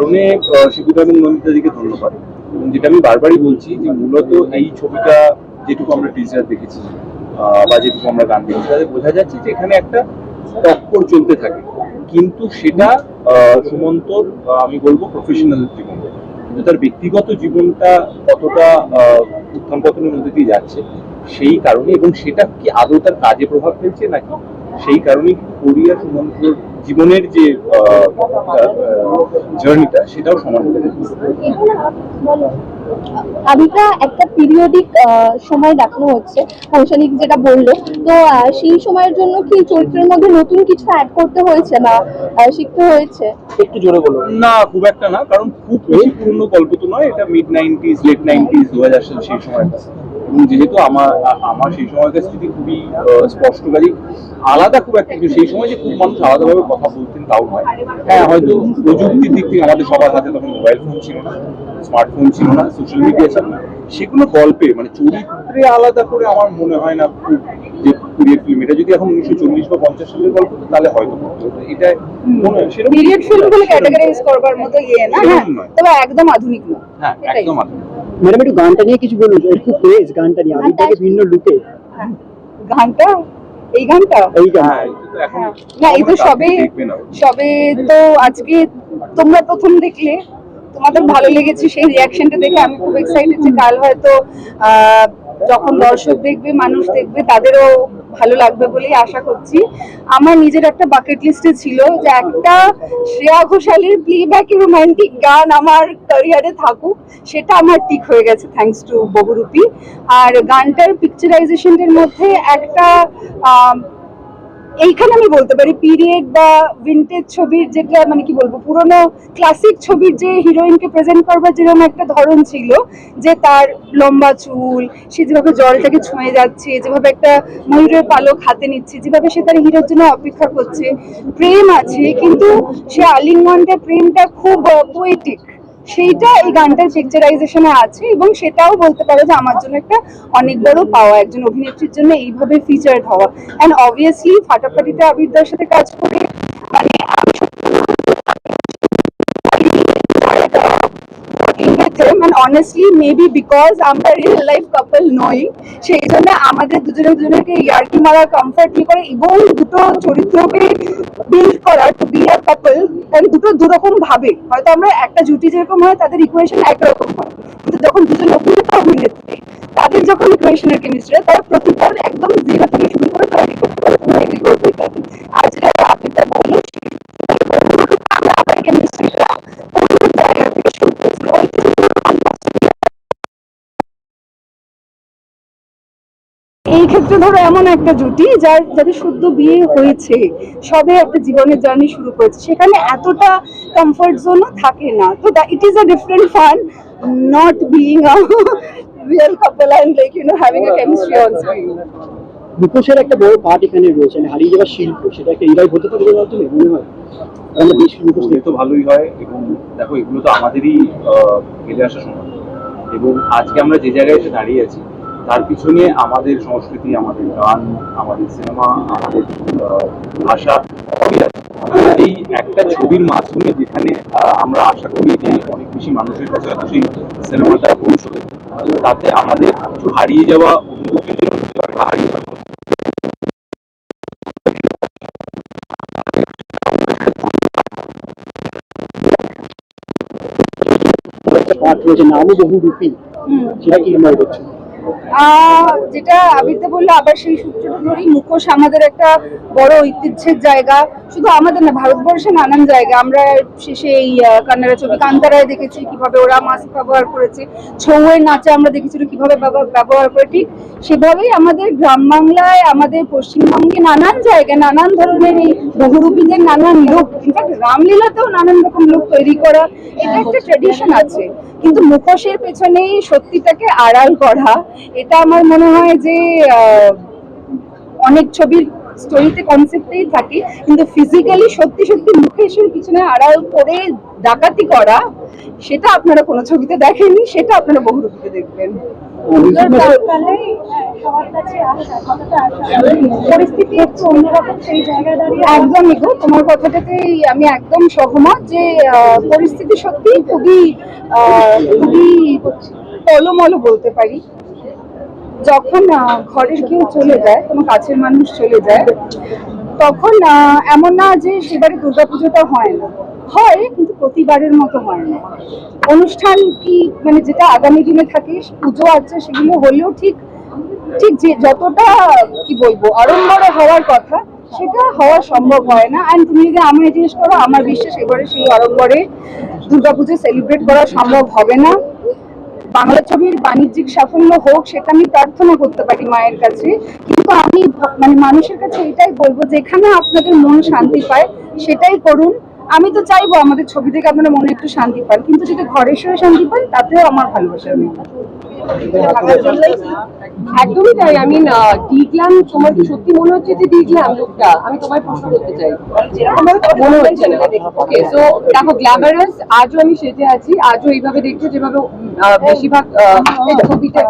কারণে শিবুদা এবং নন্দিতাদিকে ধন্যবাদ। এবং যেটা আমি বারবারই বলছি যে মূলত এই ছবিটা যেটুকু আমরা টিজার দেখেছি বা যেটুকু আমরা গান দেখেছি, তাতে বোঝা যাচ্ছে যে এখানে একটা টক্কর চলতে থাকে। কিন্তু সেটা সুমন্তর আমি বলব প্রফেশনাল জীবন। কিন্তু তার ব্যক্তিগত জীবনটা কতটা উত্থান পতনের মধ্যে দিয়ে যাচ্ছে, সেই কারণে, এবং সেটা কি আদৌ তার কাজে প্রভাব ফেলছে নাকি, সেই কারণে কিন্তু কোরিয়া সুমন্ত্রর জীবনের যে জার্নিটা সেটাও সমান আবিকা একটা পিরিয়ডিক সময় দেখানো হচ্ছে যেটা বলল। তো সেই সময়ের জন্য কি চরিত্রের মধ্যে নতুন কিছু অ্যাড করতে হয়েছে বা আহ, শিখতে হয়েছে? একটু জোরে বলো। না খুব একটা না কারণ খুব বেশি পুরনো গল্প তো নয় এটা মিড নাইনটিজ লেট নাইনটিজ দু হাজার সেই সময়টা। এবং যেহেতু আমার আমার সেই সময়কার স্মৃতি খুবই আহ, স্পষ্ট কাজে আলাদা খুব একটা সেই সময় যে খুব মানুষ আলাদাভাবে কথা বলতেন তাও নয়। হ্যাঁ হয়তো প্রযুক্তির দিক থেকে আমাদের সবার হাতে তখন মোবাইল ফোন ছিল না স্মার্টফোন ছিল না সোশ্যাল মিডিয়া ছিল না। সেগুলো গল্পে মানে চরিত্রে আলাদা করে আমার মনে হয় না খুব যে পিরিয়ড ফিল্ম এটা যদি এখন উনিশশো চল্লিশ বা পঞ্চাশ সালের গল্প তাহলে হয়তো। এটা মনে হয় সেরকম পিরিয়ড ফিল্মগুলো ক্যাটাগরাইজ করবার মতো ইয়ে না হ্যাঁ। তবে একদম আধুনিক না হ্যাঁ একদম আধুনিক। ম্যাডাম একটু গানটা নিয়ে কিছু বলুন একটু ক্রেজ গানটা নিয়ে আমি তাকে ভিন্ন লুকে গানটা? এই গানটা? এই গান। হ্যাঁ, এখন হ্যাঁ। না এই তো সবে সবে তো আজকে তোমরা প্রথম দেখলে। তোমাদের ভালো লেগেছে সেই রিয়াকশনটা দেখে আমি খুব এক্সাইটেড যে কাল হয়তো আহ, যখন দর্শক দেখবে, মানুষ দেখবে, তাদেরও ভালো লাগবে বলেই আশা করছি। আমার নিজের একটা বাকেট লিস্টে ছিল যে একটা শ্রেয়া ঘোষালের প্লে প্লেব্যাকে রোমান্টিক গান আমার ক্যারিয়ারে থাকুক, সেটা আমার ঠিক হয়ে গেছে থ্যাংকস টু বহুরূপী আর গানটার পিকচারাইজেশনের মধ্যে একটা এইখানে আমি বলতে পারি পিরিয়ড বা ভিন্টেজ ছবির যেটা মানে কি বলব, পুরোনো ক্লাসিক ছবির যে হিরোইনকে প্রেজেন্ট করবার যেরকম একটা ধরন ছিল, যে তার লম্বা চুল, সে যেভাবে জলটাকে ছুঁয়ে যাচ্ছে, যেভাবে একটা ময়ূরের পালক হাতে নিচ্ছে, যেভাবে সে তার হিরোর জন্য অপেক্ষা করছে, প্রেম আছে, কিন্তু সে আলিঙ্গনটা প্রেমটা খুব পোয়েটিক সেইটা এই গানটার পিকচারাইজেশনে আছে এবং সেটাও বলতে পারো যে আমার জন্য একটা অনেক বড় পাওয়া একজন অভিনেত্রীর জন্য এইভাবে ফিচার্ড হওয়া। অ্যান্ড অবভিয়াসলি ফাটাফাটিতে আবিরদার সাথে কাজ করে মানে অনেস্টলি মেবি বিকজ আমরা রিয়েল লাইফ কাপল নই সেই জন্য আমাদের দুজনে দুজনকে ইয়ার্কি মারা ফিল করে, এবং দুটো চরিত্রকে বিল্ড করা টু বি আ কাপল কারণ দুটো দুরকম ভাবে। হয়তো আমরা একটা জুটি যেরকম হয়, তাদের ইকুয়েশন একরকম হয়। কিন্তু যখন দুজন অভিনেতা অভিনেত্রী তাদের যখন ইকুয়েশনের কেমিস্ট্রি তারা প্রতিবার একদম জিরো থেকে শুরু করে তৈরি করতে পারে করতে এই ক্ষেত্রে ধরো এমন একটা জুটি যার যাদের শুদ্ধ বিয়ে হয়েছে সবে একটা জীবনের জার্নি শুরু করেছে সেখানে এতটা কমফর্ট জোনও থাকে না। তো it is a different fun not being a real couple and like you know having a chemistry on screen মুখোশের একটা বড় পার্ট এখানে রয়েছে মানে হারিয়ে যাওয়ার শিল্প সেটা একটা রিভাইভ হতে পারে বলে তুমি মনে হয়? আমরা বেশ মুখোশ তো ভালোই হয় এবং দেখো এগুলো তো আমাদেরই আহ, ফেলে আসা সময়। এবং আজকে আমরা যে জায়গায় এসে দাঁড়িয়ে আছি তার পিছনে আমাদের সংস্কৃতি আমাদের গান আমাদের সিনেমা আমাদের ভাষা সবই আছে। এই একটা ছবির মাধ্যমে যেখানে আমরা আশা করি যে অনেক বেশি মানুষের কাছে হয়তো সেই সিনেমাটা পৌঁছবে। তাতে আমাদের কিছু হারিয়ে যাওয়া অনুভূতির জন্য কিছু একটা হারিয়ে যাওয়া পার্ট রয়েছে নামও বহু রূপী সেটা কি হচ্ছে আহ, যেটা আবিরতে বলল আবার সেই সূত্রটা ধরেই মুখোশ আমাদের একটা বড় ঐতিহ্যের জায়গা। শুধু আমাদের না ভারতবর্ষে নানান জায়গা। আমরা শেষে এই আহ, কান্নাড়া ছবি কান্তারায় দেখেছি কীভাবে ওরা মাস্ক ব্যবহার করেছে ছৌয়ের নাচে আমরা দেখেছিল কীভাবে ব্যবহার- করে। ঠিক সেভাবেই আমাদের গ্রাম বাংলায় আমাদের পশ্চিমবঙ্গে নানান জায়গায় নানান ধরনের এই বহুরূপীদের নানান লুক। ইনফ্যাক্ট রামলীলাতেও নানান রকম লোক তৈরি করা এটা একটা ট্রেডিশন আছে। কিন্তু মুখোশের পেছনে সত্যিটাকে আড়াল করা এটা আমার মনে হয় যে অনেক ছবির স্টোরিতে কনসেপ্টেই থাকি কিন্তু ফিজিক্যালি সত্যি সত্যি মুখেশের পিছনে আড়াল করে ডাকাতি করা সেটা আপনারা কোনো ছবিতে দেখেননি সেটা আপনারা বহুরূপীতে দেখবেন। পরিস্থিতি একটু অন্যরকম সেই জায়গায় দাঁড়িয়ে একদমই গো তোমার কথাটাতেই আমি একদম সহমত যে পরিস্থিতি সত্যি খুবই আহ, খুবই টলমলো বলতে পারি। যখন ঘরের কেউ চলে যায়, কোনো কাছের মানুষ চলে যায়, তখন এমন না যে সেবারে দুর্গাপুজোটা হয় না। হয়, কিন্তু প্রতিবারের মতো হয় না। অনুষ্ঠান কি মানে যেটা আগামী দিনে থাকে, পুজো আর্চা সেগুলো হলেও ঠিক ঠিক যে যতটা, কি বলব, আড়ম্বরে হওয়ার কথা, সেটা হওয়া সম্ভব হয় না। অ্যান্ড তুমি যদি আমায় জিজ্ঞেস করো, আমার বিশ্বাস এবারে সেই আড়ম্বরে দুর্গাপুজো সেলিব্রেট করা সম্ভব হবে না। বাংলা ছবির বাণিজ্যিক সাফল্য হোক, সেটা আমি প্রার্থনা করতে পারি মায়ের কাছে। কিন্তু আমি মানে মানুষের কাছে এটাই বলব, যেখানে আপনাদের মন শান্তি পায়, সেটাই করুন। আমি তো চাইব আমাদের ছবি থেকে আপনারা মনে একটু শান্তি পান কিন্তু যদি ঘরে শুয়ে শান্তি পান তাতেও আমার ভালোবাসা নেই একদমই তাই আমি দেখলাম তোমার কি সত্যি মনে হচ্ছে যে দেখলাম লোকটা? আমি তোমায় প্রশ্ন করতে চাই। ভাবে মনে হচ্ছে। না ওকে সো দেখো গ্ল্যামারাস আজও আমি সেজে আছি আজও এইভাবে দেখছ যেভাবে বেশিরভাগ আহ, ছবিটা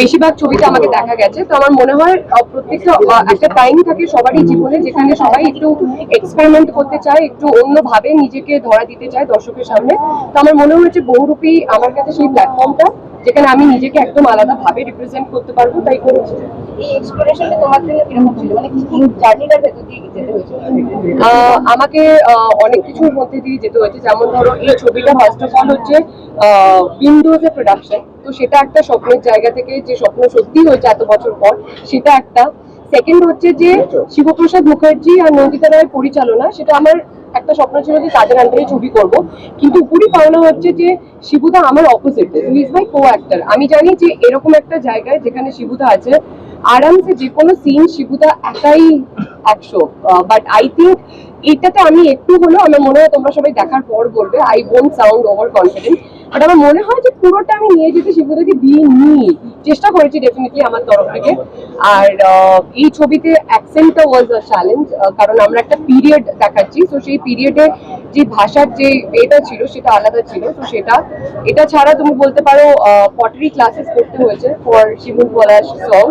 বেশিরভাগ ছবিতে আমাকে দেখা গেছে। তো আমার মনে হয় প্রত্যেকটা একটা টাইম থাকে সবারই জীবনে যেখানে সবাই একটু এক্সপেরিমেন্ট করতে চায়, একটু অন্যভাবে নিজেকে ধরা দিতে চায় দর্শকের সামনে। তো আমার মনে হয়েছে বহুরূপী আমার কাছে সেই প্ল্যাটফর্মটা যেখানে আমি নিজেকে একদম আলাদা ভাবে রিপ্রেজেন্ট করতে পারব তাই করেছি এই এক্সপ্লোরেশনটা তোমার জন্য কীরকম ছিল? মানে কি কি জার্নিটার ভেতর দিয়ে যেতে হয়েছে? আমাকে অনেক কিছুর মধ্যে দিয়ে যেতে হয়েছে। যেমন ধরো এই ছবিটা ফার্স্ট অফ অল হচ্ছে উইন্ডোজের প্রোডাকশন তো সেটা একটা স্বপ্নের জায়গা থেকে যে স্বপ্ন সত্যি হয়েছে এত বছর পর সেটা একটা। সেকেন্ড হচ্ছে যে শিবপ্রসাদ মুখার্জি আর নন্দিতা রায়ের পরিচালনা সেটা আমার একটা স্বপ্ন ছিল যে তাদের আন্ডারে ছবি করব। কিন্তু পুরি পাওনা হচ্ছে যে শিবুদা আমার opposite is my co actor আমি জানি যে এরকম একটা জায়গায় যেখানে শিবুদা আছে, আরামসে যে কোনো সিন শিবুদা একাই একশো। বাট আই থিঙ্ক এটাতে আমি একটু হলেও আমার মনে হয় তোমরা সবাই দেখার পর বলবে I won't sound over confident but আমার মনে হয় যে পুরোটা আমি নিয়ে যেতে শিবুদাকে দিয়ে নিই। চেষ্টা করেছি ডেফিনেটলি আমার তরফ থেকে। আর এই ছবিতে অ্যাকসেন্টটা ওয়াজ আ চ্যালেঞ্জ কারণ আমরা একটা পিরিয়ড দেখাচ্ছি। তো সেই পিরিয়ডে যে ভাষার যে এটা ছিল, সেটা আলাদা ছিল। তো সেটা, এটা ছাড়া তুমি বলতে পারো পটারি ক্লাসেস করতে হয়েছে ফর শিবুল পলাশ সং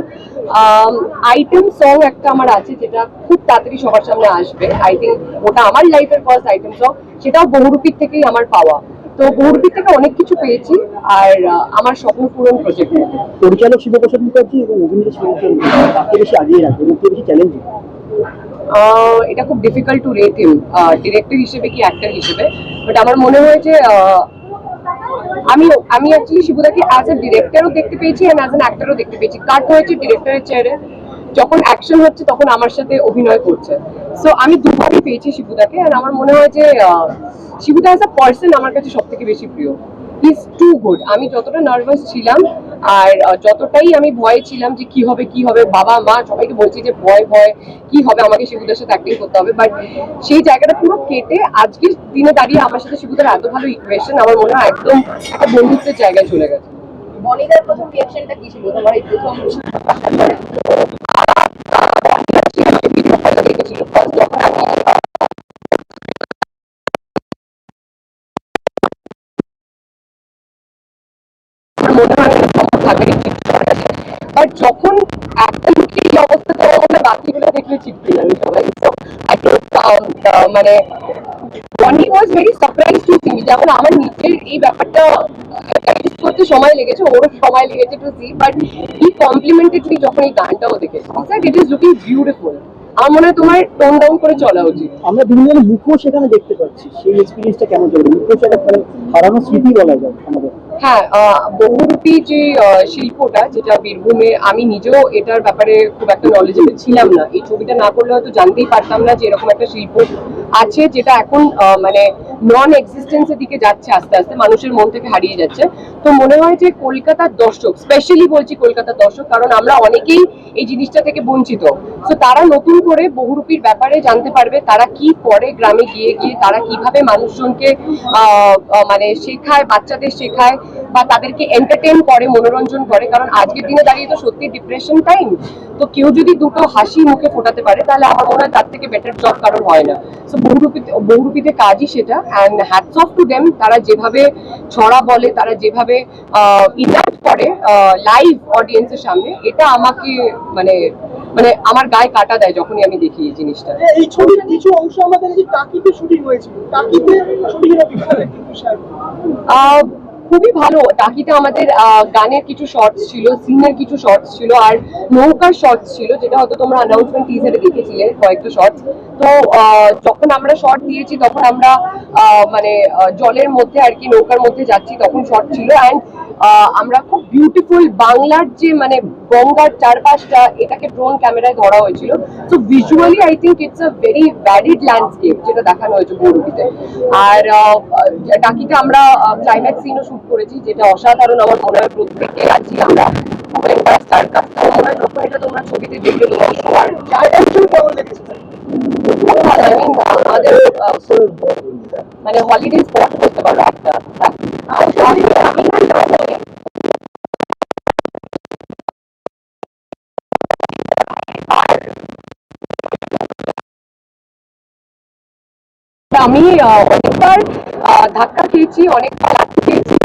আইটেম সং একটা আমার আছে যেটা খুব তাড়াতাড়ি সবার সামনে আসবে। আই থিঙ্ক ওটা আমার লাইফের ফার্স্ট আইটেম সং সেটাও বহুরূপীর থেকেই আমার পাওয়া। তো বহুরূপীর থেকে অনেক কিছু পেয়েছি আর আমার স্বপ্ন পূরণ প্রজেক্ট পরিচালক শিবপ্রসাদ মুখার্জি এবং অভিনেতা শিবপ্রসাদ মুখার্জি বেশি আগিয়ে রাখবে এবং বেশি চ্যালেঞ্জিং এটা খুব difficult to rate him director হিসেবে কি অ্যাক্টর হিসেবে। বাট আমার মনে হয় যে আহ, আমি আমি অ্যাকচুয়ালি শিবুদাকে অ্যাজ এ ডিরেক্টরও দেখতে পেয়েছি অ্যান্ড অ্যাজ এন অ্যাক্টরও দেখতে পেয়েছি। কাট হয়েছে ডিরেক্টরের চেয়ারে যখন অ্যাকশন হচ্ছে তখন আমার সাথে অভিনয় করছে। সো আমি দুবারই পেয়েছি শিবুদাকে আর আমার মনে হয় যে শিবুদা অ্যাজ আ পার্সন আমার কাছে সব থেকে বেশি প্রিয়। ইজ টু গুড আমি যতটা নার্ভাস ছিলাম আর যতটাই আমি ভয়ে ছিলাম যে কি হবে কি হবে, বাবা, মা, সবাইকে বলছি যে ভয় ভয়, কি হবে, আমাকে শিবুদার সাথে অ্যাক্টিং করতে হবে। বাট সেই জায়গাটা পুরো কেটে আজকের দিনে দাঁড়িয়ে আমার সাথে শিবুদার এত ভালো ইকুয়েশন আমার মনে হয় একদম একটা বন্ধুত্বের জায়গায় চলে গেছে। বনিদার প্রথম রিয়াকশনটা কি ছিল? তোমার এই প্রথম যখন একটা লুকে এই অবস্থা বাকিগুলো দেখলে চিপতে যাবে সবাই। Think, um, uh, মানে was very surprise to see যেমন আমার নিজের এই ব্যাপারটা adjust করতে সময় লেগেছে ওরও সময় লেগেছে to see but he complimented me যখন এই গানটাও দেখেছি। ইট ইজ লুকিং বিউটিফুল আমার মনে হয় তোমার টোন ডাউন করে চলা উচিত। আমরা বিভিন্ন ধরনের মুখোশ সেখানে দেখতে পাচ্ছি সেই এক্সপিরিয়েন্সটা কেমন চলবে? মুখোশ একটা মানে হারানো স্মৃতি বলা যায় আমাদের। হ্যাঁ বহুরূপী যে শিল্পটা যেটা বীরভূমে আমি নিজেও এটার ব্যাপারে খুব একটা নলেজেবল ছিলাম না। এই ছবিটা না করলে হয়তো জানতেই পারতাম না যে এরকম একটা শিল্প আছে যেটা এখন মানে নন এক্সিস্টেন্সের দিকে যাচ্ছে আস্তে আস্তে, মানুষের মন থেকে হারিয়ে যাচ্ছে। তো মনে হয় যে কলকাতার দর্শক স্পেশালি বলছি কলকাতার দর্শক, কারণ আমরা অনেকেই এই জিনিসটা থেকে বঞ্চিত। তো তারা নতুন করে বহুরূপীর ব্যাপারে জানতে পারবে তারা কি করে গ্রামে গিয়ে গিয়ে তারা কীভাবে মানুষজনকে মানে শেখায়, বাচ্চাদের শেখায়, বা তাদেরকে এন্টারটেন করে, মনোরঞ্জন করে। কারণ আজকের দিনে দাঁড়িয়ে তো সত্যি ডিপ্রেশন টাইম তো কেউ যদি দুটো হাসি মুখে ফোটাতে পারে, তাহলে আমার মনে হয় তার থেকে বেটার জব কারণ হয় না। তো বহুরূপীতে বহুরূপীতে কাজই সেটা। And hats off to them তারা যেভাবে ছড়া বলে তারা যেভাবে ইন্টাক্ট করে লাইভ অডিয়েন্সের সামনে এটা আমাকে মানে মানে আমার গায়ে কাটা দেয় যখনই আমি দেখি এই জিনিসটা। এই ছবির কিছু অংশ আমাদের যে টাকিতে শুটিং হয়েছিল টাকিতে শুটিং এর অভিজ্ঞতা খুবই ভালো। টাকিতে আমাদের গানের কিছু শর্টস ছিল সিনের কিছু শর্টস ছিল, আর নৌকার শর্টস ছিল, যেটা হয়তো তোমরা অ্যানাউন্সমেন্ট টিজারে দেখেছিলে কয়েকটা শর্টস তো যখন আমরা শর্ট দিয়েছি, তখন আমরা মানে জলের মধ্যে আর কি, নৌকার মধ্যে যাচ্ছি, তখন শর্ট ছিল। অ্যান্ড আমরা খুব বিউটিফুল বাংলার যে মানে গঙ্গার চারপাশটা, এটাকে ড্রোন ক্যামেরায় ধরা হয়েছিল। তো visually I think it's a very varied landscape যেটা দেখানো হয়েছে গৌরবীতে আর টাকিতে আমরা ক্লাইম্যাক্স সিনও শুট করেছি, যেটা অসাধারণ আমার মনে হয় প্রত্যেকে আছি আমরা। যখন এটা তোমরা ছবিতে তোমার মানে হলিডে স্পট করতে পারো একটা আমি অনেকবার ধাক্কা খেয়েছি, অনেকবার খেয়েছি।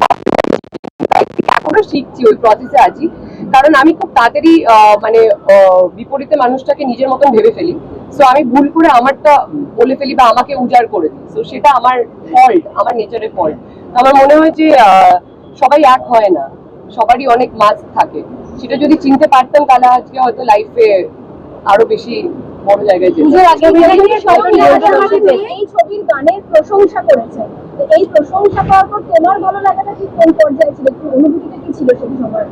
এখনও শিখছি ওই প্রসেসে আছি। কারণ আমি খুব তাড়াতাড়ি মানে বিপরীতে মানুষটাকে নিজের মতন ভেবে ফেলি। সো আমি ভুল করে আমারটা বলে ফেলি বা আমাকে উজাড় করে দিই। সো সেটা আমার ফল্ট আমার নেচারের ফল্ট আমার মনে হয় যে সবাই এক হয় না। সবারই অনেক মাছ থাকে। সেটা যদি চিনতে পারতাম তাহলে আজকে হয়তো লাইফে আরও বেশি বড় জায়গায় বলতে এই ছবির গানের প্রশংসা করেছে। এই প্রশংসা পাওয়ার পর তোমার ভালো লাগাটা ঠিক কোন পর্যায়ে ছিল? একটু অনুভূতিটা কি ছিল সেই সময়?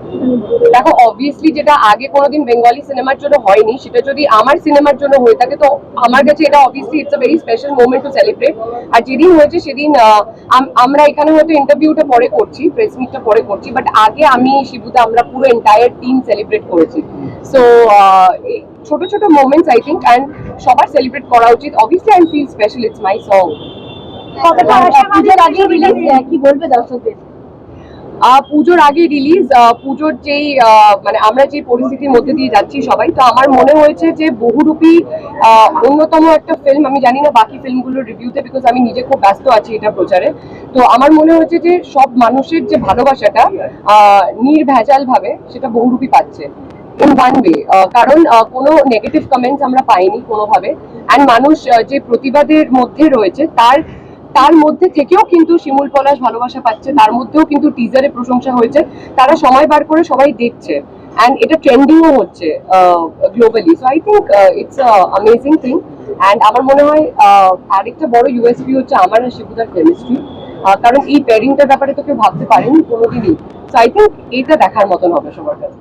দেখো অবভিয়াসলি যেটা আগে কোনোদিন বেঙ্গলি সিনেমার জন্য হয়নি, সেটা যদি আমার সিনেমার জন্য হয়ে থাকে, তো আমার কাছে এটা obviously it's a very special moment to celebrate আর যেদিন হয়েছে সেদিন আমরা এখানে হয়তো ইন্টারভিউটা পরে করছি প্রেস মিটটা পরে করছি বাট আগে আমি শিবুতে আমরা পুরো এন্টায়ার টিম সেলিব্রেট করেছি। সো ছোট ছোট মোমেন্টস আই থিঙ্ক অ্যান্ড সবার সেলিব্রেট করা উচিত। Obviously I feel special it's my song পুজোর আগে রিলিজ কি বলবে দর্শকদের? পুজোর আগে রিলিজ পুজোর যেই মানে আমরা যে পরিস্থিতির মধ্যে দিয়ে যাচ্ছি সবাই তো আমার মনে হয়েছে যে বহুরূপী অন্যতম একটা ফিল্ম আমি জানি না বাকি ফিল্মগুলোর রিভিউতে বিকজ আমি নিজে খুব ব্যস্ত আছি এটা প্রচারে তো আমার মনে হয়েছে যে সব মানুষের যে ভালোবাসাটা আহ, নির্ভেজাল ভাবে সেটা বহুরূপী পাচ্ছে ইন ওয়ান ওয়ে কারণ কোনো নেগেটিভ কমেন্টস আমরা পাইনি কোনোভাবে অ্যান্ড মানুষ যে প্রতিবাদের মধ্যে রয়েছে তার তার মধ্যে থেকেও কিন্তু শিমুল পলাশ ভালোবাসা পাচ্ছে তার মধ্যেও কিন্তু টিজারে প্রশংসা হয়েছে তারা সময় বার করে সবাই দেখছে অ্যান্ড এটা ট্রেন্ডিংও হচ্ছে globally so I think it's amazing thing and আমার মনে হয় আহ, আরেকটা বড় ইউএসপি হচ্ছে আমার আর শিবুদার কেমিস্ট্রি কারণ এই প্যারিংটার ব্যাপারে তো কেউ ভাবতে পারেনি কোনোদিনই। সো আই থিঙ্ক এটা দেখার মতন হবে সবার কাছে।